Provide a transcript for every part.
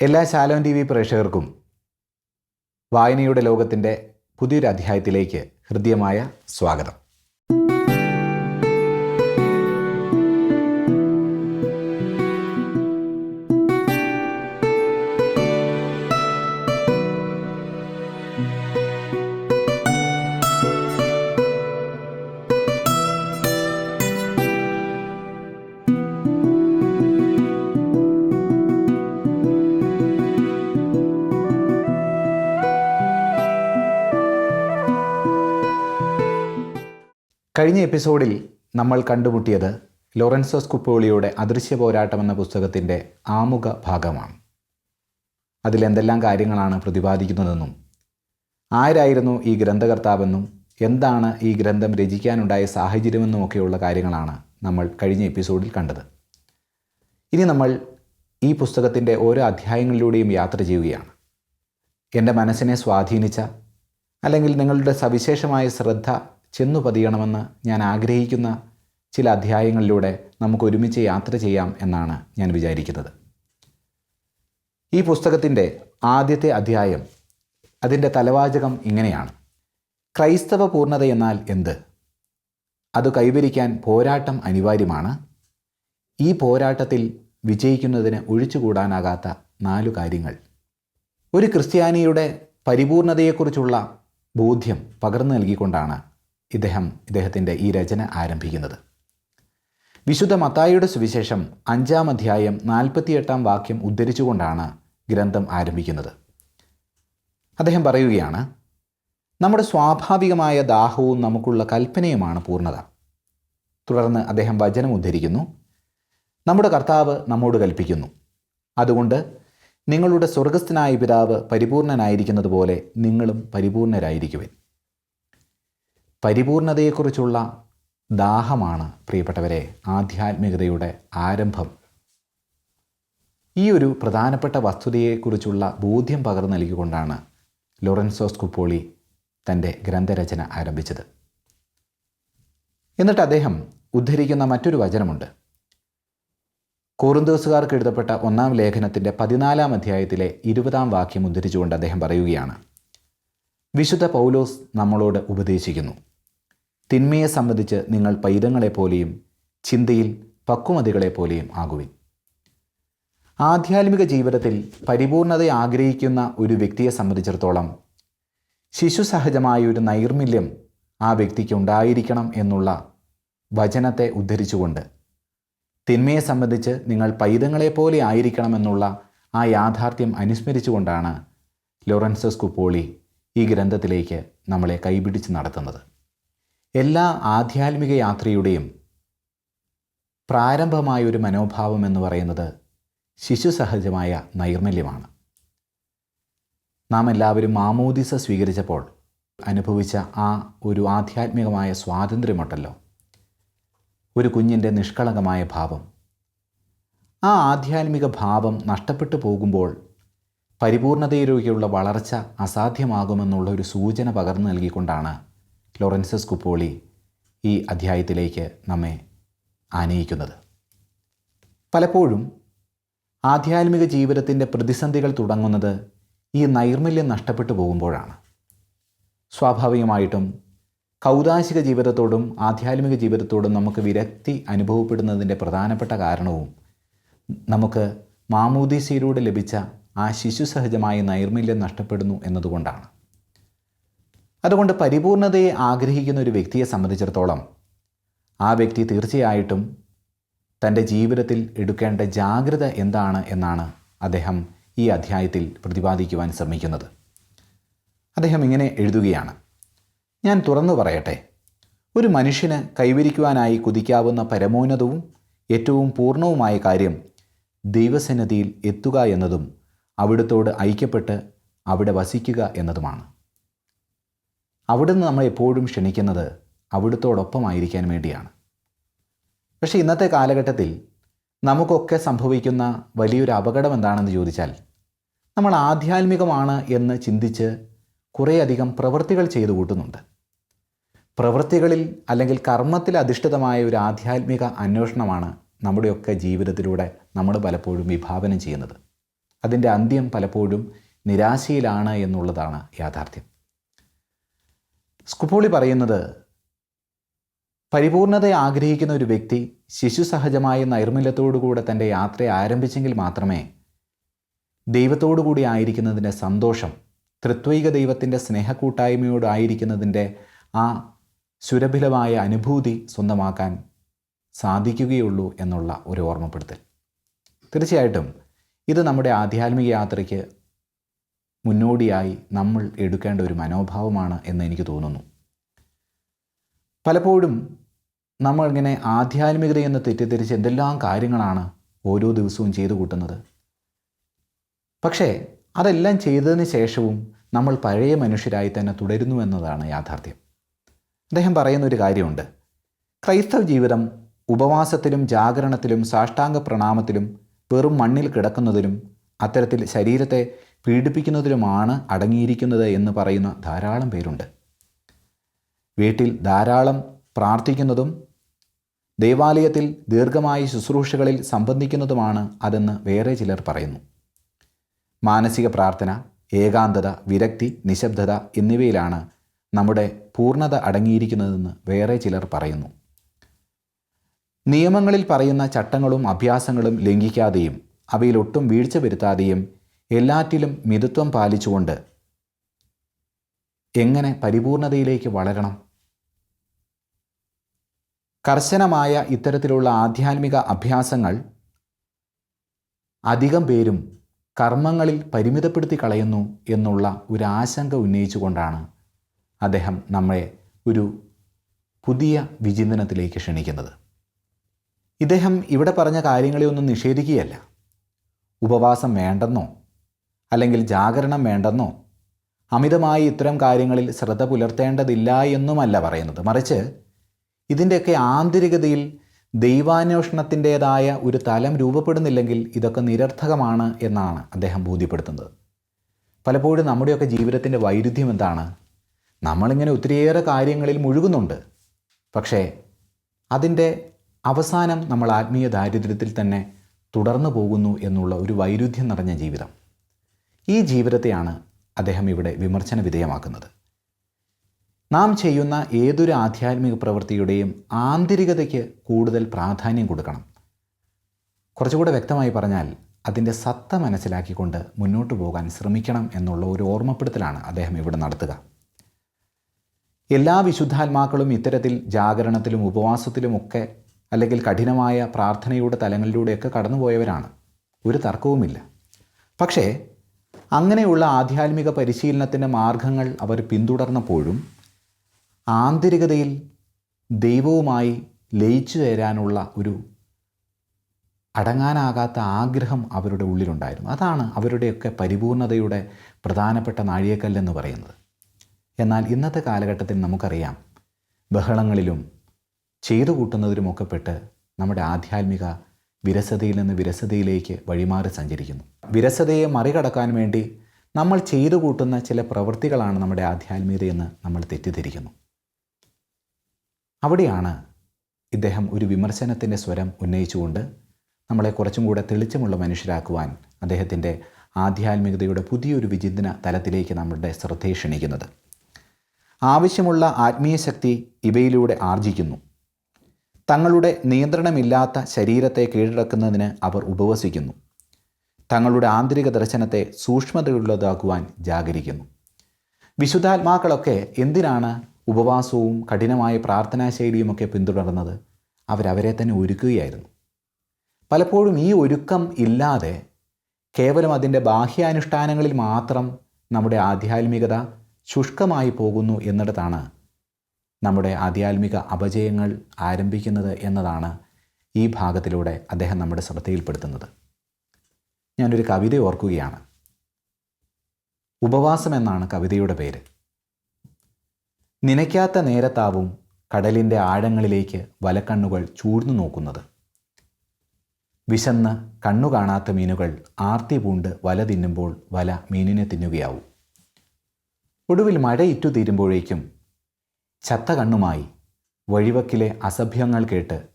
എല്ലാ Shalom T V പ്രേക്ഷകർക്കും വായനയുടെ ലോകത്തിന്റെ പുതിയൊരു അധ്യായത്തിലേക്ക് ഹൃദ്യമായ സ്വാഗതം. കഴിഞ്ഞ എപ്പിസോഡിൽ നമ്മൾ കണ്ടുമുട്ടിയത് ലോറൻസോസ് കുപ്പോളിയുടെ അദൃശ്യ പോരാട്ടം എന്ന പുസ്തകത്തിന്റെ ആമുഖ ഭാഗമാണ്. അതിലെന്തെല്ലാം കാര്യങ്ങളാണ് പ്രതിപാദിക്കുന്നതെന്നും ആരായിരുന്നു ഈ ഗ്രന്ഥകർത്താവെന്നും എന്താണ് ഈ ഗ്രന്ഥം രചിക്കാനുണ്ടായ സാഹചര്യമെന്നുമൊക്കെയുള്ള കാര്യങ്ങളാണ് നമ്മൾ കഴിഞ്ഞ എപ്പിസോഡിൽ കണ്ടത്. ഇനി നമ്മൾ ഈ പുസ്തകത്തിന്റെ ഓരോ അധ്യായങ്ങളിലൂടെയും യാത്ര ചെയ്യുകയാണ്. എന്റെ മനസ്സിനെ സ്വാധീനിച്ച അല്ലെങ്കിൽ നിങ്ങളുടെ സവിശേഷമായ ശ്രദ്ധ ചെന്നു പതിയണമെന്ന് ഞാൻ ആഗ്രഹിക്കുന്ന ചില അധ്യായങ്ങളിലൂടെ നമുക്ക് ഒരുമിച്ച് യാത്ര ചെയ്യാം എന്നാണ് ഞാൻ വിചാരിക്കുന്നത്. ഈ പുസ്തകത്തിന്റെ ആദ്യത്തെ അധ്യായം അതിന്റെ തലവാചകം ഇങ്ങനെയാണ്. ക്രൈസ്തവ പൂർണത എന്നാൽ എന്ത്? അത് കൈവരിക്കാൻ പോരാട്ടം അനിവാര്യമാണ്. ഈ പോരാട്ടത്തിൽ വിജയിക്കുന്നതിന് ഒഴിച്ചുകൂടാനാകാത്ത നാലു കാര്യങ്ങൾ. ഒരു ക്രിസ്ത്യാനിയുടെ പരിപൂർണതയെക്കുറിച്ചുള്ള ബോധ്യം പകർന്നു നൽകിക്കൊണ്ടാണ് ഇദ്ദേഹം ഇദ്ദേഹത്തിന്റെ ഈ രചന ആരംഭിക്കുന്നത്. വിശുദ്ധ മത്തായിയുടെ സുവിശേഷം അഞ്ചാം അധ്യായം നാൽപ്പത്തിയെട്ടാം വാക്യം ഉദ്ധരിച്ചുകൊണ്ടാണ് ഗ്രന്ഥം ആരംഭിക്കുന്നത്. അദ്ദേഹം പറയുകയാണ് നമ്മുടെ സ്വാഭാവികമായ ദാഹവും നമുക്കുള്ള കൽപ്പനയുമാണ് പൂർണത. തുടർന്ന് അദ്ദേഹം വചനം ഉദ്ധരിക്കുന്നു നമ്മുടെ കർത്താവ് നമ്മോട് കൽപ്പിക്കുന്നു. അതുകൊണ്ട് നിങ്ങളുടെ സ്വർഗസ്ഥനായ പിതാവ് പരിപൂർണനായിരിക്കുന്നത് പോലെ നിങ്ങളും പരിപൂർണരായിരിക്കുവൻ. പരിപൂർണതയെക്കുറിച്ചുള്ള ദാഹമാണ് പ്രിയപ്പെട്ടവരെ ആധ്യാത്മികതയുടെ ആരംഭം. ഈ ഒരു പ്രധാനപ്പെട്ട വസ്തുതയെക്കുറിച്ചുള്ള ബോധ്യം പകർന്നു നൽകിക്കൊണ്ടാണ് ലോറൻസോസ് കുപ്പോളി തന്റെ ഗ്രന്ഥരചന ആരംഭിച്ചത്. എന്നിട്ട് അദ്ദേഹം ഉദ്ധരിക്കുന്ന മറ്റൊരു വചനമുണ്ട്. കോറുന്തോസുകാർക്ക് എഴുതപ്പെട്ട ഒന്നാം ലേഖനത്തിന്റെ പതിനാലാം അധ്യായത്തിലെ ഇരുപതാം വാക്യം ഉദ്ധരിച്ചുകൊണ്ട് അദ്ദേഹം പറയുകയാണ് വിശുദ്ധ പൗലോസ് നമ്മളോട് ഉപദേശിക്കുന്നു. തിന്മയെ സംബന്ധിച്ച് നിങ്ങൾ പൈതങ്ങളെപ്പോലെയും ചിന്തയിൽ പക്വമതികളെപ്പോലെയും ആകുവിൻ. ആധ്യാത്മിക ജീവിതത്തിൽ പരിപൂർണത ആഗ്രഹിക്കുന്ന ഒരു വ്യക്തിയെ സംബന്ധിച്ചിടത്തോളം ശിശു സഹജമായ ഒരു നൈർമില്യം ആ വ്യക്തിക്ക് ഉണ്ടായിരിക്കണം എന്നുള്ള വചനത്തെ ഉദ്ധരിച്ചുകൊണ്ട് തിന്മയെ സംബന്ധിച്ച് നിങ്ങൾ പൈതങ്ങളെപ്പോലെ ആയിരിക്കണമെന്നുള്ള ആ യാഥാർത്ഥ്യം അനുസ്മരിച്ചുകൊണ്ടാണ് ലോറൻസസ് കുപ്പോളി ഈ ഗ്രന്ഥത്തിലേക്ക് നമ്മളെ കൈപിടിച്ച് നടത്തുന്നത്. എല്ലാ ആധ്യാത്മിക യാത്രയുടെയും പ്രാരംഭമായ ഒരു മനോഭാവം എന്ന് പറയുന്നത് ശിശു സഹജമായ നൈർമല്യമാണ്. നാം എല്ലാവരും മാമോദിസ സ്വീകരിച്ചപ്പോൾ അനുഭവിച്ച ആ ഒരു ആധ്യാത്മികമായ സ്വാതന്ത്ര്യമുണ്ടല്ലോ. ഒരു കുഞ്ഞിന്റെ നിഷ്കളങ്കമായ ഭാവം. ആ ആധ്യാത്മിക ഭാവം നഷ്ടപ്പെട്ടു പോകുമ്പോൾ പരിപൂർണതയിലേക്കുള്ള വളർച്ച അസാധ്യമാകുമെന്നുള്ള ഒരു സൂചന പകർന്നു നൽകിക്കൊണ്ടാണ് ലോറൻസസ് കുപ്പോളി ഈ അധ്യായത്തിലേക്ക് നമ്മെ ആനയിക്കുന്നത്. പലപ്പോഴും ആധ്യാത്മിക ജീവിതത്തിന്റെ പ്രതിസന്ധികൾ തുടങ്ങുന്നത് ഈ നൈർമല്യം നഷ്ടപ്പെട്ടു പോകുമ്പോഴാണ്. സ്വാഭാവികമായിട്ടും കൗതാശിക ജീവിതത്തോടും ആധ്യാത്മിക ജീവിതത്തോടും നമുക്ക് വിരക്തി അനുഭവപ്പെടുന്നതിന്റെ പ്രധാനപ്പെട്ട കാരണവും നമുക്ക് മാമൂദീസയിലൂടെ ലഭിച്ച ആ ശിശുസഹജമായ നൈർമല്യം നഷ്ടപ്പെടുന്നു എന്നതുകൊണ്ടാണ്. അതുകൊണ്ട് പരിപൂർണതയെ ആഗ്രഹിക്കുന്ന ഒരു വ്യക്തിയെ സംബന്ധിച്ചിടത്തോളം ആ വ്യക്തി തീർച്ചയായിട്ടും തന്റെ ജീവിതത്തിൽ എടുക്കേണ്ട ജാഗ്രത എന്താണ് എന്നാണ് അദ്ദേഹം ഈ അധ്യായത്തിൽ പ്രതിപാദിക്കുവാൻ ശ്രമിക്കുന്നത്. അദ്ദേഹം ഇങ്ങനെ എഴുതുകയാണ്. ഞാൻ തുറന്നു പറയട്ടെ. ഒരു മനുഷ്യന് കൈവരിക്കുവാനായി കുതിക്കാവുന്ന പരമോന്നതവും ഏറ്റവും പൂർണവുമായ കാര്യം ദൈവസന്നിധിയിൽ എത്തുക എന്നതും അവിടുത്തോട് ഐക്യപ്പെട്ട് അവിടെ വസിക്കുക എന്നതുമാണ്. അവിടുന്ന് നമ്മൾ എപ്പോഴും ക്ഷണിക്കുന്നത് അവിടുത്തോടൊപ്പമായിരിക്കാൻ വേണ്ടിയാണ്. പക്ഷേ ഇന്നത്തെ കാലഘട്ടത്തിൽ നമുക്കൊക്കെ സംഭവിക്കുന്ന വലിയൊരു അപകടം എന്താണെന്ന് ചോദിച്ചാൽ നമ്മൾ ആധ്യാത്മികമാണ് എന്ന് ചിന്തിച്ച് കുറേയധികം പ്രവൃത്തികൾ ചെയ്തു കൂട്ടുന്നുണ്ട്. പ്രവൃത്തികളിൽ അല്ലെങ്കിൽ കർമ്മത്തിൽ അധിഷ്ഠിതമായ ഒരു ആധ്യാത്മിക അന്വേഷണമാണ് നമ്മുടെയൊക്കെ ജീവിതത്തിലൂടെ നമ്മൾ പലപ്പോഴും വിഭാവനം ചെയ്യുന്നത്. അതിന്റെ അന്ത്യം പലപ്പോഴും നിരാശയിലാണ് എന്നുള്ളതാണ് യാഥാർത്ഥ്യം. സ്കുപ്പോളി പറയുന്നത് പരിപൂർണതയെ ആഗ്രഹിക്കുന്ന ഒരു വ്യക്തി ശിശു സഹജമായ നൈർമല്യത്തോടുകൂടെ തന്റെ യാത്ര ആരംഭിച്ചെങ്കിൽ മാത്രമേ ദൈവത്തോടുകൂടി ആയിരിക്കുന്നതിന്റെ സന്തോഷം തൃത്വൈക ദൈവത്തിന്റെ സ്നേഹക്കൂട്ടായ്മയോടായിരിക്കുന്നതിന്റെ ആ സുരഭിലമായ അനുഭൂതി സ്വന്തമാക്കാൻ സാധിക്കുകയുള്ളൂ എന്നുള്ള ഒരു ഓർമ്മപ്പെടുത്തൽ. തീർച്ചയായിട്ടും ഇത് നമ്മുടെ ആധ്യാത്മിക യാത്രയ്ക്ക് മുന്നോടിയായി നമ്മൾ എടുക്കേണ്ട ഒരു മനോഭാവമാണ് എന്ന് എനിക്ക് തോന്നുന്നു. പലപ്പോഴും നമ്മൾ ഇങ്ങനെ ആധ്യാത്മികതയെന്ന് തെറ്റിദ്ധരിച്ച് എന്തെല്ലാം കാര്യങ്ങളാണ് ഓരോ ദിവസവും ചെയ്തു കൂട്ടുന്നത്. പക്ഷേ അതെല്ലാം ചെയ്തതിന് ശേഷവും നമ്മൾ പഴയ മനുഷ്യരായി തന്നെ തുടരുന്നു എന്നതാണ് യാഥാർത്ഥ്യം. അദ്ദേഹം പറയുന്ന ഒരു കാര്യമുണ്ട്. ക്രൈസ്തവ ജീവിതം ഉപവാസത്തിലും ജാഗരണത്തിലും സാഷ്ടാംഗ പ്രണാമത്തിലും വെറും മണ്ണിൽ കിടക്കുന്നതിലും അത്തരത്തിൽ ശരീരത്തെ പീഡിപ്പിക്കുന്നതിലുമാണ് അടങ്ങിയിരിക്കുന്നത് എന്ന് പറയുന്ന ധാരാളം പേരുണ്ട്. വീട്ടിൽ ധാരാളം പ്രാർത്ഥിക്കുന്നതും ദേവാലയത്തിൽ ദീർഘമായ ശുശ്രൂഷകളിൽ സംബന്ധിക്കുന്നതുമാണ് അതെന്ന് വേറെ ചിലർ പറയുന്നു. മാനസിക പ്രാർത്ഥന ഏകാന്തത വിരക്തി നിശബ്ദത എന്നിവയിലാണ് നമ്മുടെ പൂർണത അടങ്ങിയിരിക്കുന്നതെന്ന് വേറെ ചിലർ പറയുന്നു. നിയമങ്ങളിൽ പറയുന്ന ചട്ടങ്ങളും അഭ്യാസങ്ങളും ലംഘിക്കാതെയും അവയിലൊട്ടും വീഴ്ച വരുത്താതെയും എല്ലാറ്റിലും മിതത്വം പാലിച്ചുകൊണ്ട് എങ്ങനെ പരിപൂർണതയിലേക്ക് വളരണം? കർശനമായ ഇത്തരത്തിലുള്ള ആധ്യാത്മിക അഭ്യാസങ്ങൾ അധികം പേരും കർമ്മങ്ങളിൽ പരിമിതപ്പെടുത്തി കളയുന്നു എന്നുള്ള ഒരു ആശങ്ക ഉന്നയിച്ചുകൊണ്ടാണ് അദ്ദേഹം നമ്മളെ ഒരു പുതിയ വിചിന്തനത്തിലേക്ക് ക്ഷണിക്കുന്നത്. ഇദ്ദേഹം ഇവിടെ പറഞ്ഞ കാര്യങ്ങളെ ഒന്നും നിഷേധിക്കുകയല്ല. ഉപവാസം വേണ്ടെന്നോ അല്ലെങ്കിൽ ജാഗരണം വേണ്ടെന്നോ? അമിതമായി ഇത്തരം കാര്യങ്ങളിൽ ശ്രദ്ധ പുലർത്തേണ്ടതില്ല എന്നുമല്ല പറയുന്നത്. മറിച്ച് ഇതിന്റെയൊക്കെ ആന്തരികതയിൽ ദൈവാന്വേഷണത്തിന്റേതായ ഒരു തലം രൂപപ്പെടുന്നില്ലെങ്കിൽ ഇതൊക്കെ നിരർത്ഥകമാണ് എന്നാണ് അദ്ദേഹം ബോധ്യപ്പെടുത്തുന്നത്. പലപ്പോഴും നമ്മുടെയൊക്കെ ജീവിതത്തിന്റെ വൈരുദ്ധ്യം എന്താണ്? നമ്മളിങ്ങനെ ഒത്തിരിയേറെ കാര്യങ്ങളിൽ മുഴുകുന്നുണ്ട്. പക്ഷേ അതിന്റെ അവസാനം നമ്മൾ ആത്മീയ ദാരിദ്ര്യത്തിൽ തന്നെ തുടർന്നു പോകുന്നു എന്നുള്ള ഒരു വൈരുദ്ധ്യം നിറഞ്ഞ ജീവിതം. ഈ ജീവിതത്തെയാണ് അദ്ദേഹം ഇവിടെ വിമർശന വിധേയമാക്കുന്നത്. നാം ചെയ്യുന്ന ഏതൊരു ആധ്യാത്മിക പ്രവൃത്തിയുടെയും ആന്തരികതയ്ക്ക് കൂടുതൽ പ്രാധാന്യം കൊടുക്കണം. കുറച്ചുകൂടെ വ്യക്തമായി പറഞ്ഞാൽ അതിന്റെ സത്ത മനസ്സിലാക്കിക്കൊണ്ട് മുന്നോട്ട് പോകാൻ ശ്രമിക്കണം എന്നുള്ള ഒരു ഓർമ്മപ്പെടുത്തലാണ് അദ്ദേഹം ഇവിടെ നടത്തുക. എല്ലാ വിശുദ്ധാത്മാക്കളും ഇത്തരത്തിൽ ജാഗരണത്തിലും ഉപവാസത്തിലുമൊക്കെ അല്ലെങ്കിൽ കഠിനമായ പ്രാർത്ഥനയുടെ തലങ്ങളിലൂടെയൊക്കെ കടന്നുപോയവരാണ്. ഒരു തർക്കവുമില്ല. പക്ഷേ അങ്ങനെയുള്ള ആധ്യാത്മിക പരിശീലനത്തിന്റെ മാർഗങ്ങൾ അവർ പിന്തുടർന്നപ്പോഴും ആന്തരികതയിൽ ദൈവവുമായി ലയിച്ചു ചേരാനുള്ള ഒരു അടങ്ങാനാകാത്ത ആഗ്രഹം അവരുടെ ഉള്ളിലുണ്ടായിരുന്നു. അതാണ് അവരുടെയൊക്കെ പരിപൂർണതയുടെ പ്രധാനപ്പെട്ട നാഴികക്കല്ലെന്ന് പറയുന്നത്. എന്നാൽ ഇന്നത്തെ കാലഘട്ടത്തിൽ നമുക്കറിയാം ബഹളങ്ങളിലും ചെയ്തു കൂട്ടുന്നതിലുമൊക്കെ പെട്ട് നമ്മുടെ ആധ്യാത്മിക വിരസതയിൽ നിന്ന് വിരസതയിലേക്ക് വഴിമാറി സഞ്ചരിക്കുന്നു. വിരസതയെ മറികടക്കാൻ വേണ്ടി നമ്മൾ ചെയ്തു കൂട്ടുന്ന ചില പ്രവൃത്തികളാണ് നമ്മുടെ ആധ്യാത്മികതയെന്ന് നമ്മൾ തെറ്റിദ്ധരിക്കുന്നു. അവിടെയാണ് ഇദ്ദേഹം ഒരു വിമർശനത്തിന്റെ സ്വരം ഉന്നയിച്ചുകൊണ്ട് നമ്മളെ കുറച്ചും കൂടെ തെളിച്ചമുള്ള മനുഷ്യരാക്കുവാൻ അദ്ദേഹത്തിന്റെ ആധ്യാത്മികതയുടെ പുതിയൊരു വിചിന്തന തലത്തിലേക്ക് നമ്മളുടെ ശ്രദ്ധയെ ക്ഷണിക്കുന്നത്. ആവശ്യമുള്ള ആത്മീയ ശക്തി ഇവയിലൂടെ ആർജിക്കുന്നു. തങ്ങളുടെ നിയന്ത്രണമില്ലാത്ത ശരീരത്തെ കീഴടക്കുന്നതിന് അവർ ഉപവസിക്കുന്നു. തങ്ങളുടെ ആന്തരിക ദർശനത്തെ സൂക്ഷ്മതയുള്ളതാക്കുവാൻ ജാഗരിക്കുന്നു. വിശുദ്ധാത്മാക്കളൊക്കെ എന്തിനാണ് ഉപവാസവും കഠിനമായ പ്രാർത്ഥനാ ശൈലിയുമൊക്കെ പിന്തുടർന്നത്? അവരവരെ തന്നെ ഒരുക്കുകയായിരുന്നു. പലപ്പോഴും ഈ ഒരുക്കം ഇല്ലാതെ കേവലം അതിന്റെ ബാഹ്യാനുഷ്ഠാനങ്ങളിൽ മാത്രം നമ്മുടെ ആധ്യാത്മികത ശുഷ്കമായി പോകുന്നു എന്നിടത്താണ് നമ്മുടെ ആധ്യാത്മിക അപജയങ്ങൾ ആരംഭിക്കുന്നത് എന്നതാണ് ഈ ഭാഗത്തിലൂടെ അദ്ദേഹം നമ്മുടെ ശ്രദ്ധയിൽപ്പെടുത്തുന്നത്. ഞാനൊരു കവിത ഓർക്കുകയാണ്. ഉപവാസം എന്നാണ് കവിതയുടെ പേര്. നനയ്ക്കാത്ത നേരത്താവും കടലിന്റെ ആഴങ്ങളിലേക്ക് വലക്കണ്ണുകൾ ചൂർന്നു നോക്കുന്നത്. വിശന്ന് കണ്ണു കാണാത്ത മീനുകൾ ആർത്തി പൂണ്ട് വല തിന്നുമ്പോൾ വല മീനിനെ തിന്നുകയാവും. ഒടുവിൽ മഴ ഇറ്റു തീരുമ്പോഴേക്കും ചത്ത കണ്ണുമായി വഴിവക്കിലെ അസഭ്യങ്ങൾ കേട്ട്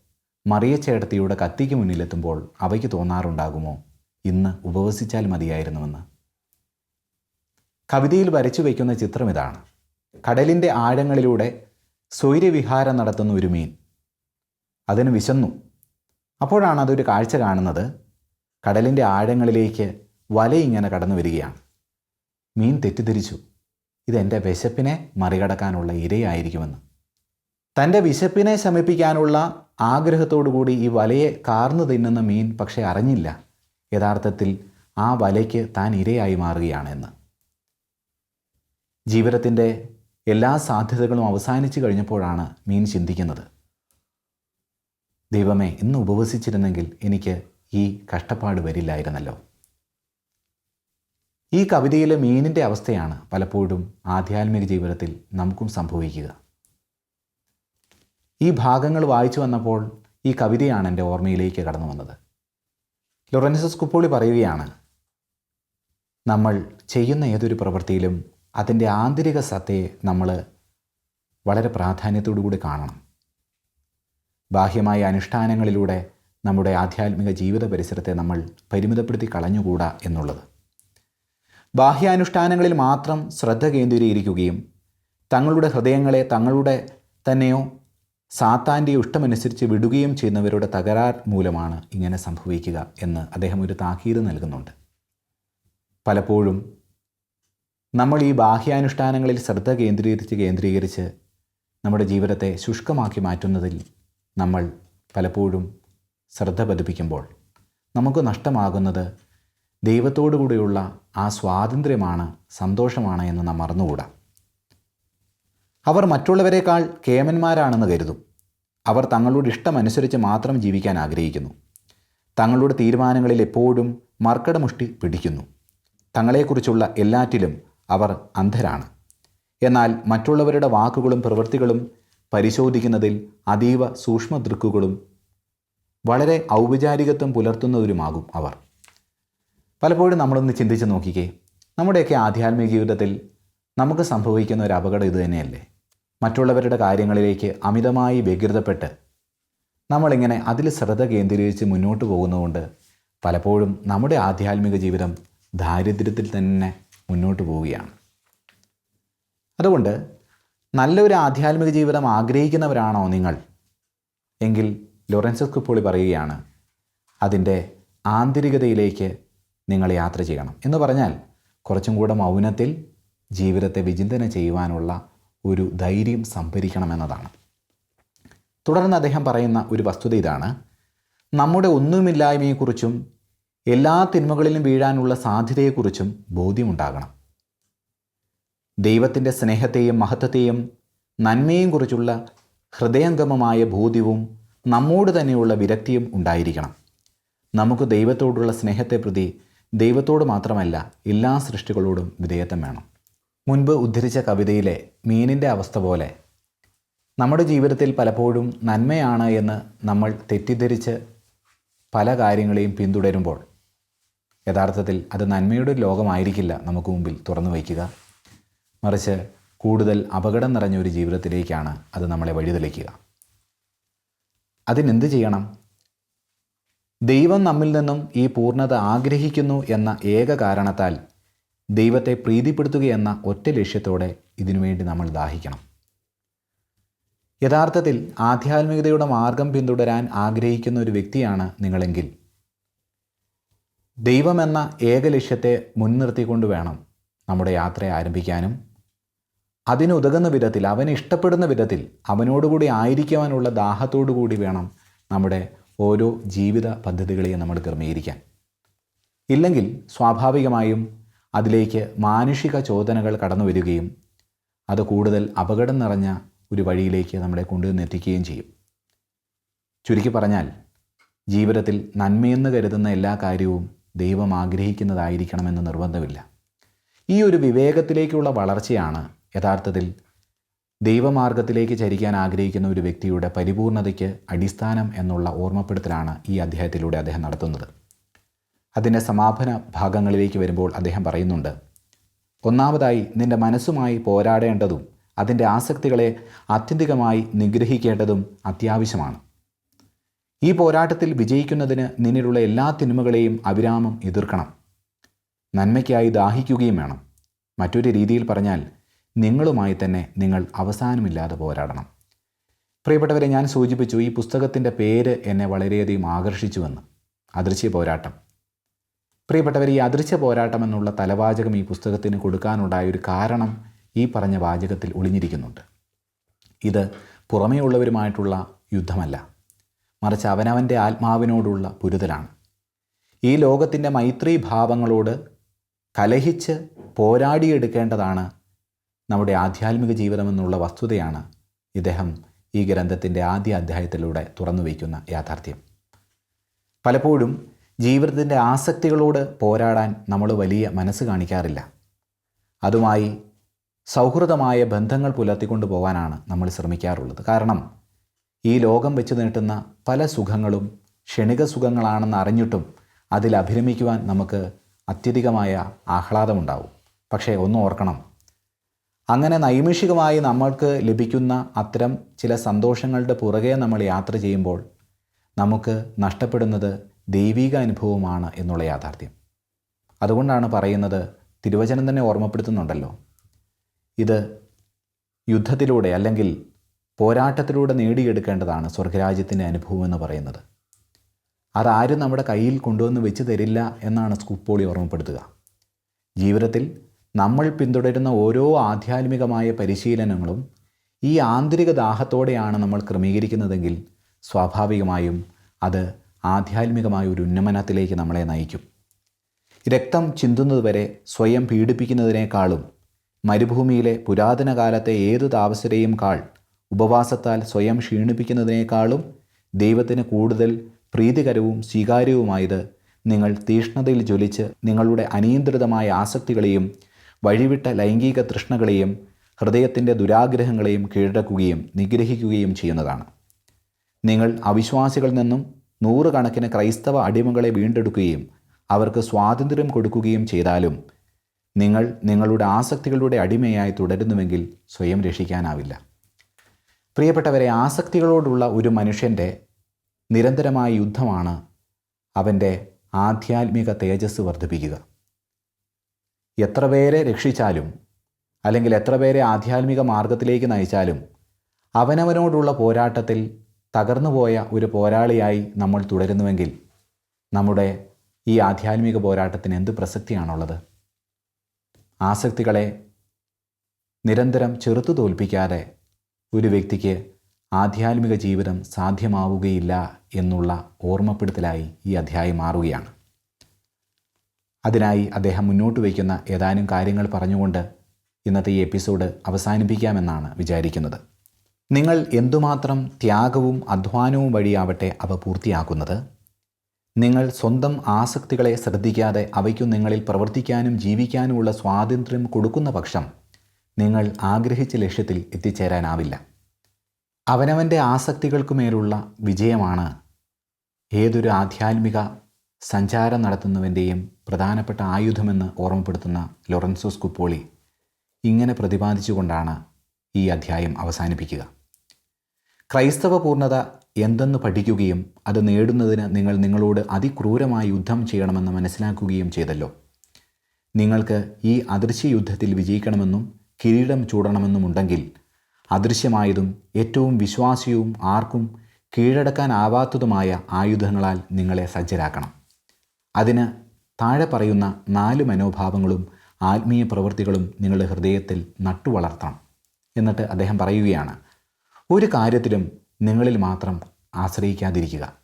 മറിയച്ചേട്ടത്തിയുടെ കത്തിക്ക് മുന്നിലെത്തുമ്പോൾ അവയ്ക്ക് തോന്നാറുണ്ടാകുമോ? ഇന്ന് ഉപവസിച്ചാൽ മതിയായിരുന്നുവെന്ന്. കവിതയിൽ വരച്ചു വയ്ക്കുന്ന ചിത്രം ഇതാണ്. കടലിന്റെ ആഴങ്ങളിലൂടെ സ്വൈര്യവിഹാരം നടത്തുന്ന ഒരു മീൻ. അതിന് വിശന്നു. അപ്പോഴാണ് അതൊരു കാഴ്ച കാണുന്നത്. കടലിന്റെ ആഴങ്ങളിലേക്ക് വല ഇങ്ങനെ കടന്നു വരികയാണ് മീൻ തെറ്റിദ്ധരിച്ചു. ഇതെന്റെ വിശപ്പിനെ മറികടക്കാനുള്ള ഇരയായിരിക്കുമെന്ന്. തന്റെ വിശപ്പിനെ ശമിപ്പിക്കാനുള്ള ആഗ്രഹത്തോടുകൂടി ഈ വലയെ കാർന്നു തിന്നുന്ന മീൻ പക്ഷേ അറിഞ്ഞില്ല. യഥാർത്ഥത്തിൽ ആ വലയ്ക്ക് താൻ ഇരയായി മാറുകയാണെന്ന്. ജീവിതത്തിന്റെ എല്ലാ സാധ്യതകളും അവസാനിച്ചു കഴിഞ്ഞപ്പോഴാണ് മീൻ ചിന്തിക്കുന്നത്. ദൈവമേ ഇന്ന് ഉപവസിച്ചിരുന്നെങ്കിൽ എനിക്ക് ഈ കഷ്ടപ്പാട് വരില്ലായിരുന്നല്ലോ. ഈ കവിതയിലെ മീനിന്റെ അവസ്ഥയാണ് പലപ്പോഴും ആധ്യാത്മിക ജീവിതത്തിൽ നമുക്കും സംഭവിക്കുക. ഈ ഭാഗങ്ങൾ വായിച്ചു വന്നപ്പോൾ ഈ കവിതയാണ് എന്റെ ഓർമ്മയിലേക്ക് കടന്നു വന്നത്. ലൊറൻസസ് കുപ്പോളി പറയുകയാണ് നമ്മൾ ചെയ്യുന്ന ഏതൊരു പ്രവൃത്തിയിലും അതിന്റെ ആന്തരിക സത്തയെ നമ്മൾ വളരെ പ്രാധാന്യത്തോടു കൂടി കാണണം. ബാഹ്യമായ അനുഷ്ഠാനങ്ങളിലൂടെ നമ്മുടെ ആധ്യാത്മിക ജീവിത പരിസരത്തെ നമ്മൾ പരിമിതപ്പെടുത്തി കളഞ്ഞുകൂടാ എന്നുള്ളത്. ബാഹ്യാനുഷ്ഠാനങ്ങളിൽ മാത്രം ശ്രദ്ധ കേന്ദ്രീകരിക്കുകയും തങ്ങളുടെ ഹൃദയങ്ങളെ തങ്ങളുടെ തന്നെയോ സാത്താന്റെയോ ഇഷ്ടമനുസരിച്ച് വിടുകയും ചെയ്യുന്നവരുടെ തകരാർ മൂലമാണ് ഇങ്ങനെ സംഭവിക്കുക എന്ന് അദ്ദേഹം ഒരു താക്കീത് നൽകുന്നുണ്ട്. പലപ്പോഴും നമ്മൾ ഈ ബാഹ്യാനുഷ്ഠാനങ്ങളിൽ ശ്രദ്ധ കേന്ദ്രീകരിച്ച് കേന്ദ്രീകരിച്ച് നമ്മുടെ ജീവിതത്തെ ശുഷ്കമാക്കി മാറ്റുന്നതിൽ നമ്മൾ പലപ്പോഴും ശ്രദ്ധ പതിപ്പിക്കുമ്പോൾ നമുക്ക് നഷ്ടമാകുന്നത് ദൈവത്തോടു കൂടിയുള്ള ആ സ്വാതന്ത്ര്യമാണ് സന്തോഷമാണ് എന്ന് നാം മറന്നുകൂടാ. അവർ മറ്റുള്ളവരെക്കാൾ കേമന്മാരാണെന്ന് കരുതും. അവർ തങ്ങളുടെ ഇഷ്ടമനുസരിച്ച് മാത്രം ജീവിക്കാൻ ആഗ്രഹിക്കുന്നു. തങ്ങളുടെ തീരുമാനങ്ങളിൽ എപ്പോഴും മർക്കടമുഷ്ടി പിടിക്കുന്നു. തങ്ങളെക്കുറിച്ചുള്ള എല്ലാറ്റിലും അവർ അന്ധരാണ്. എന്നാൽ മറ്റുള്ളവരുടെ വാക്കുകളും പ്രവൃത്തികളും പരിശോധിക്കുന്നതിൽ അതീവ സൂക്ഷ്മദൃക്കുകളും വളരെ ഔപചാരികത്വം പുലർത്തുന്നവരുമാകും അവർ. പലപ്പോഴും നമ്മളൊന്ന് ചിന്തിച്ച് നോക്കിക്കേ നമ്മുടെയൊക്കെ ആധ്യാത്മിക ജീവിതത്തിൽ നമുക്ക് സംഭവിക്കുന്ന ഒരു അപകടം ഇത് തന്നെയല്ലേ? മറ്റുള്ളവരുടെ കാര്യങ്ങളിലേക്ക് അമിതമായി വ്യഗ്രതപ്പെട്ട് നമ്മളിങ്ങനെ അതിൽ ശ്രദ്ധ കേന്ദ്രീകരിച്ച് മുന്നോട്ട് പോകുന്നതുകൊണ്ട് പലപ്പോഴും നമ്മുടെ ആധ്യാത്മിക ജീവിതം ദാരിദ്ര്യത്തിൽ തന്നെ മുന്നോട്ട് പോവുകയാണ്. അതുകൊണ്ട് നല്ലൊരു ആധ്യാത്മിക ജീവിതം ആഗ്രഹിക്കുന്നവരാണോ നിങ്ങൾ? എങ്കിൽ ലോറൻസസ് കുപ്പോളി പറയുകയാണ് അതിന്റെ ആന്തരികതയിലേക്ക് നിങ്ങൾ യാത്ര ചെയ്യണം എന്ന് പറഞ്ഞാൽ കുറച്ചും കൂടെ മൗനത്തിൽ ജീവിതത്തെ വിചിന്തന ചെയ്യുവാനുള്ള ഒരു ധൈര്യം സംഭരിക്കണമെന്നതാണ്. തുടർന്ന് അദ്ദേഹം പറയുന്ന ഒരു വസ്തുത ഇതാണ്. നമ്മുടെ ഒന്നുമില്ലായ്മയെക്കുറിച്ചും എല്ലാ തിന്മകളിലും വീഴാനുള്ള സാധ്യതയെക്കുറിച്ചും ബോധ്യമുണ്ടാകണം. ദൈവത്തിന്റെ സ്നേഹത്തെയും മഹത്വത്തെയും നന്മയും കുറിച്ചുള്ള ഹൃദയംഗമമായ ബോധ്യവും നമ്മോട് തന്നെയുള്ള വിരക്തിയും ഉണ്ടായിരിക്കണം. നമുക്ക് ദൈവത്തോടുള്ള സ്നേഹത്തെ പ്രതി ദൈവത്തോട് മാത്രമല്ല എല്ലാ സൃഷ്ടികളോടും വിധേയത്വം വേണം. മുൻപ് ഉദ്ധരിച്ച കവിതയിലെ മീനിന്റെ അവസ്ഥ പോലെ നമ്മുടെ ജീവിതത്തിൽ പലപ്പോഴും നന്മയാണ് എന്ന് നമ്മൾ തെറ്റിദ്ധരിച്ച് പല കാര്യങ്ങളെയും പിന്തുടരുമ്പോൾ യഥാർത്ഥത്തിൽ അത് നന്മയുടെ ലോകമായിരിക്കില്ല നമുക്ക് മുമ്പിൽ തുറന്നു വയ്ക്കുക. മറിച്ച് കൂടുതൽ അപകടം നിറഞ്ഞ ഒരു ജീവിതത്തിലേക്കാണ് അത് നമ്മളെ വഴിതെളിക്കുക. അതിനെന്ത് ചെയ്യണം? ദൈവം നമ്മിൽ നിന്നും ഈ പൂർണത ആഗ്രഹിക്കുന്നു എന്ന ഏക കാരണത്താൽ ദൈവത്തെ പ്രീതിപ്പെടുത്തുകയെന്ന ഒറ്റ ലക്ഷ്യത്തോടെ ഇതിനുവേണ്ടി നമ്മൾ ദാഹിക്കണം. യഥാർത്ഥത്തിൽ ആധ്യാത്മികതയുടെ മാർഗം പിന്തുടരാൻ ആഗ്രഹിക്കുന്ന ഒരു വ്യക്തിയാണ് നിങ്ങളെങ്കിൽ. ദൈവമെന്ന ഏക ലക്ഷ്യത്തെ മുൻനിർത്തിക്കൊണ്ട് വേണം നമ്മുടെ യാത്ര ആരംഭിക്കാനും. അതിനുതകുന്ന വിധത്തിൽ അവന് ഇഷ്ടപ്പെടുന്ന വിധത്തിൽ അവനോടുകൂടി ആയിരിക്കുവാനുള്ള ദാഹത്തോടു കൂടി വേണം നമ്മുടെ ഓരോ ജീവിത പദ്ധതികളെയും നമ്മൾ ക്രമീകരിക്കാൻ ഇല്ലെങ്കിൽ സ്വാഭാവികമായും അതിലേക്ക് മാനുഷിക ചോദനകൾ കടന്നു വരികയും അത് കൂടുതൽ അപകടം നിറഞ്ഞ ഒരു വഴിയിലേക്ക് നമ്മളെ കൊണ്ടുവന്നെത്തിക്കുകയും ചെയ്യും. ചുരുക്കി പറഞ്ഞാൽ ജീവിതത്തിൽ നന്മയെന്ന് കരുതുന്ന എല്ലാ കാര്യവും ദൈവം ആഗ്രഹിക്കുന്നതായിരിക്കണമെന്ന് നിർബന്ധമില്ല. ഈ ഒരു വിവേകത്തിലേക്കുള്ള വളർച്ചയാണ് യഥാർത്ഥത്തിൽ ദൈവമാർഗത്തിലേക്ക് ചരിക്കാൻ ആഗ്രഹിക്കുന്ന ഒരു വ്യക്തിയുടെ പരിപൂർണതയ്ക്ക് അടിസ്ഥാനം എന്നുള്ള ഓർമ്മപ്പെടുത്തലാണ് ഈ അധ്യായത്തിലൂടെ അദ്ദേഹം നടത്തുന്നത്. അതിന്റെ സമാപന ഭാഗങ്ങളിലേക്ക് വരുമ്പോൾ അദ്ദേഹം പറയുന്നുണ്ട് ഒന്നാമതായി നിന്റെ മനസ്സുമായി പോരാടേണ്ടതും അതിന്റെ ആസക്തികളെ ആത്യന്തികമായി നിഗ്രഹിക്കേണ്ടതും അത്യാവശ്യമാണ്. ഈ പോരാട്ടത്തിൽ വിജയിക്കുന്നതിന് നിന്നിലുള്ള എല്ലാ തിന്മകളെയും അവിരാമം എതിർക്കണം. നന്മയ്ക്കായി ദാഹിക്കുകയും വേണം. മറ്റൊരു രീതിയിൽ പറഞ്ഞാൽ നിങ്ങളുമായി തന്നെ നിങ്ങൾ അവസാനമില്ലാതെ പോരാടണം. പ്രിയപ്പെട്ടവരെ ഞാൻ സൂചിപ്പിച്ചു ഈ പുസ്തകത്തിന്റെ പേര് എന്നെ വളരെയധികം ആകർഷിച്ചുവെന്ന്. അദൃശ്യ പോരാട്ടം. പ്രിയപ്പെട്ടവർ ഈ അദൃശ്യ പോരാട്ടം എന്നുള്ള തലവാചകം ഈ പുസ്തകത്തിന് കൊടുക്കാനുണ്ടായ ഒരു കാരണം ഈ പറഞ്ഞ വാചകത്തിൽ ഒളിഞ്ഞിരിക്കുന്നുണ്ട്. ഇത് പുറമേ ഉള്ളവരുമായിട്ടുള്ള യുദ്ധമല്ല. മറിച്ച് അവനവന്റെ ആത്മാവിനോടുള്ള പുരുതലാണ്. ഈ ലോകത്തിന്റെ മൈത്രി ഭാവങ്ങളോട് കലഹിച്ച് പോരാടിയെടുക്കേണ്ടതാണ് നമ്മുടെ ആധ്യാത്മിക ജീവിതമെന്നുള്ള വസ്തുതയാണ് ഇദ്ദേഹം ഈ ഗ്രന്ഥത്തിന്റെ ആദ്യ അധ്യായത്തിലൂടെ തുറന്നു വയ്ക്കുന്ന യാഥാർത്ഥ്യം. പലപ്പോഴും ജീവിതത്തിന്റെ ആസക്തികളോട് പോരാടാൻ നമ്മൾ വലിയ മനസ്സ് കാണിക്കാറില്ല. അതുമായി സൗഹൃദമായ ബന്ധങ്ങൾ പുലർത്തിക്കൊണ്ട് പോകാനാണ് നമ്മൾ ശ്രമിക്കാറുള്ളത്. കാരണം ഈ ലോകം വെച്ച് നീട്ടുന്ന പല സുഖങ്ങളും ക്ഷണിക സുഖങ്ങളാണെന്ന് അറിഞ്ഞിട്ടും അതിൽ അഭിരമിക്കുവാൻ നമുക്ക് അത്യധികമായ ആഹ്ലാദമുണ്ടാവും. പക്ഷേ ഒന്ന് ഓർക്കണം. അങ്ങനെ നൈമിഷികമായി നമ്മൾക്ക് ലഭിക്കുന്ന അത്തരം ചില സന്തോഷങ്ങളുടെ പുറകെ നമ്മൾ യാത്ര ചെയ്യുമ്പോൾ നമുക്ക് നഷ്ടപ്പെടുന്നത് ദൈവിക അനുഭവമാണ് എന്നുള്ള യാഥാർത്ഥ്യം. അതുകൊണ്ടാണ് പറയുന്നത് തിരുവചനം തന്നെ ഓർമ്മപ്പെടുത്തുന്നുണ്ടല്ലോ. ഇത് യുദ്ധത്തിലൂടെ അല്ലെങ്കിൽ പോരാട്ടത്തിലൂടെ നേടിയെടുക്കേണ്ടതാണ് സ്വർഗരാജ്യത്തിന്റെ അനുഭവം എന്ന് പറയുന്നത്. അതാരും നമ്മുടെ കയ്യിൽ കൊണ്ടുവന്ന് വെച്ച് തരില്ല എന്നാണ് സ്കൂപ്പോളി ഓർമ്മപ്പെടുത്തുക. ജീവിതത്തിൽ നമ്മൾ പിന്തുടരുന്ന ഓരോ ആധ്യാത്മികമായ പരിശീലനങ്ങളും ഈ ആന്തരിക ദാഹത്തോടെയാണ് നമ്മൾ ക്രമീകരിക്കുന്നതെങ്കിൽ സ്വാഭാവികമായും അത് ആധ്യാത്മികമായ ഒരു ഉന്നമനത്തിലേക്ക് നമ്മളെ നയിക്കും. രക്തം ചിന്തുന്നതുവരെ സ്വയം പീഡിപ്പിക്കുന്നതിനേക്കാളും മരുഭൂമിയിലെ പുരാതന കാലത്തെ ഏത് താപസരെയും കാൾ ഉപവാസത്താൽ സ്വയം ക്ഷീണിപ്പിക്കുന്നതിനേക്കാളും ദൈവത്തിന് കൂടുതൽ പ്രീതികരവും സ്വീകാര്യവുമായത് നിങ്ങൾ തീഷ്ണതയിൽ ജ്വലിച്ച് നിങ്ങളുടെ അനിയന്ത്രിതമായ ആസക്തികളെയും വഴിവിട്ട ലൈംഗിക തൃഷ്ണകളെയും ഹൃദയത്തിന്റെ ദുരാഗ്രഹങ്ങളെയും കീഴടക്കുകയും നിഗ്രഹിക്കുകയും ചെയ്യുന്നതാണ്. നിങ്ങൾ അവിശ്വാസികളിൽ നിന്നും നൂറുകണക്കിന് ക്രൈസ്തവ അടിമകളെ വീണ്ടെടുക്കുകയും അവർക്ക് സ്വാതന്ത്ര്യം കൊടുക്കുകയും ചെയ്താലും നിങ്ങൾ നിങ്ങളുടെ ആസക്തികളുടെ അടിമയായി തുടരുന്നുവെങ്കിൽ സ്വയം രക്ഷിക്കാനാവില്ല. പ്രിയപ്പെട്ടവരെ ആസക്തികളോടുള്ള ഒരു മനുഷ്യന്റെ നിരന്തരമായ യുദ്ധമാണ് അവന്റെ ആധ്യാത്മിക തേജസ് വർദ്ധിപ്പിക്കുക. എത്ര പേരെ രക്ഷിച്ചാലും അല്ലെങ്കിൽ എത്ര പേരെ ആധ്യാത്മിക മാർഗത്തിലേക്ക് നയിച്ചാലും അവനവനോടുള്ള പോരാട്ടത്തിൽ തകർന്നുപോയ ഒരു പോരാളിയായി നമ്മൾ തുടരുന്നുവെങ്കിൽ നമ്മുടെ ഈ ആധ്യാത്മിക പോരാട്ടത്തിന് എന്ത് പ്രസക്തിയാണുള്ളത്? ആസക്തികളെ നിരന്തരം ചെറുത്തു തോൽപ്പിക്കാതെ ഒരു വ്യക്തിക്ക് ആധ്യാത്മിക ജീവിതം സാധ്യമാവുകയില്ല എന്നുള്ള ഓർമ്മപ്പെടുത്തലായി ഈ അധ്യായം മാറുകയാണ്. അതിനായി അദ്ദേഹം മുന്നോട്ട് വയ്ക്കുന്ന ഏതാനും കാര്യങ്ങൾ പറഞ്ഞുകൊണ്ട് ഇന്നത്തെ ഈ എപ്പിസോഡ് അവസാനിപ്പിക്കാമെന്നാണ് വിചാരിക്കുന്നത്. നിങ്ങൾ എന്തുമാത്രം ത്യാഗവും അധ്വാനവും വഴിയാവട്ടെ അവ പൂർത്തിയാക്കുന്നത്? നിങ്ങൾ സ്വന്തം ആസക്തികളെ ശ്രദ്ധിക്കാതെ അവയ്ക്കു നിങ്ങളിൽ പ്രവർത്തിക്കാനും ജീവിക്കാനുമുള്ള സ്വാതന്ത്ര്യം കൊടുക്കുന്ന പക്ഷം നിങ്ങൾ ആഗ്രഹിച്ച ലക്ഷ്യത്തിൽ എത്തിച്ചേരാനാവില്ല. അവനവന്റെ ആസക്തികൾക്കുമേലുള്ള വിജയമാണ് ഏതൊരു ആധ്യാത്മിക സഞ്ചാരം നടത്തുന്നവന്റെയും പ്രധാനപ്പെട്ട ആയുധമെന്ന് ഓർമ്മപ്പെടുത്തുന്ന ലൊറൻസോസ് കുപ്പോളി ഇങ്ങനെ പ്രതിപാദിച്ചുകൊണ്ടാണ് ഈ അധ്യായം അവസാനിപ്പിക്കുക. ക്രൈസ്തവ പൂർണത എന്തെന്ന് പഠിക്കുകയും അത് നേടുന്നതിന് നിങ്ങൾ നിങ്ങളോട് അതിക്രൂരമായ യുദ്ധം ചെയ്യണമെന്ന് മനസ്സിലാക്കുകയും ചെയ്തല്ലോ. നിങ്ങൾക്ക് ഈ അദൃശ്യ യുദ്ധത്തിൽ വിജയിക്കണമെന്നും കിരീടം ചൂടണമെന്നുമുണ്ടെങ്കിൽ അദൃശ്യമായതും ഏറ്റവും വിശ്വാസിയവും ആർക്കും കീഴടക്കാനാവാത്തതുമായ ആയുധങ്ങളാൽ നിങ്ങളെ സജ്ജരാക്കണം. അതിന് താഴെ പറയുന്ന നാല് മനോഭാവങ്ങളും ആത്മീയ പ്രവൃത്തികളും നിങ്ങളുടെ ഹൃദയത്തിൽ നട്ടുവളർത്തണം. എന്നിട്ട് അദ്ദേഹം പറയുകയാണ് ഒരു കാര്യത്തിലും നിങ്ങളിൽ മാത്രം ആശ്രയിക്കാതിരിക്കുക.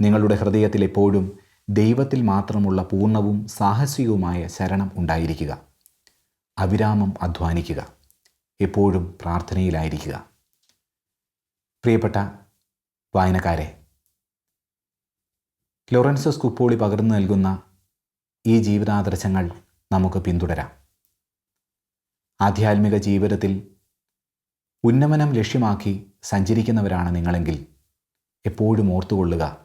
നിങ്ങളുടെ ഹൃദയത്തിൽ എപ്പോഴും ദൈവത്തിൽ മാത്രമുള്ള പൂർണവും സാഹസികവുമായ ശരണം ഉണ്ടായിരിക്കുക. അവിരാമം അധ്വാനിക്കുക. എപ്പോഴും പ്രാർത്ഥനയിലായിരിക്കുക. പ്രിയപ്പെട്ട വായനക്കാരെ ലോറൻസോസ് കുപ്പോളി പകർന്നു നൽകുന്ന ഈ ജീവിതാദർശങ്ങൾ നമുക്ക് പിന്തുടരാം. ആധ്യാത്മിക ജീവിതത്തിൽ ഉന്നമനം ലക്ഷ്യമാക്കി സഞ്ചരിക്കുന്നവരാണ് നിങ്ങളെങ്കിൽ എപ്പോഴും ഓർത്തുകൊള്ളുക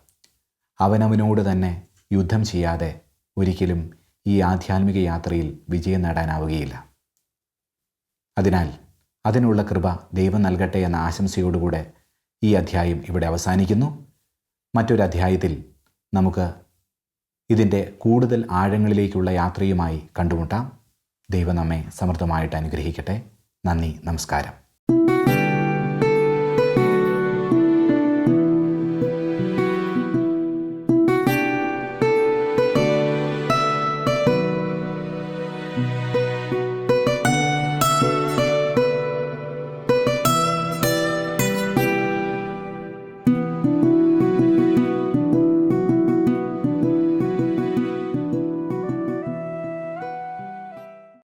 അവനവനോട് തന്നെ യുദ്ധം ചെയ്യാതെ ഒരിക്കലും ഈ ആധ്യാത്മിക യാത്രയിൽ വിജയം നേടാനാവുകയില്ല. അതിനാൽ അതിനുള്ള കൃപ ദൈവം നൽകട്ടെ എന്ന ആശംസയോടുകൂടെ ഈ അധ്യായം ഇവിടെ അവസാനിക്കുന്നു. മറ്റൊരു അധ്യായത്തിൽ നമുക്ക് ഇതിന്റെ കൂടുതൽ ആഴങ്ങളിലേക്കുള്ള യാത്രയുമായി കണ്ടുമുട്ടാം. ദൈവം നമ്മെ സമൃദ്ധമായിട്ട് അനുഗ്രഹിക്കട്ടെ. നന്ദി നമസ്കാരം.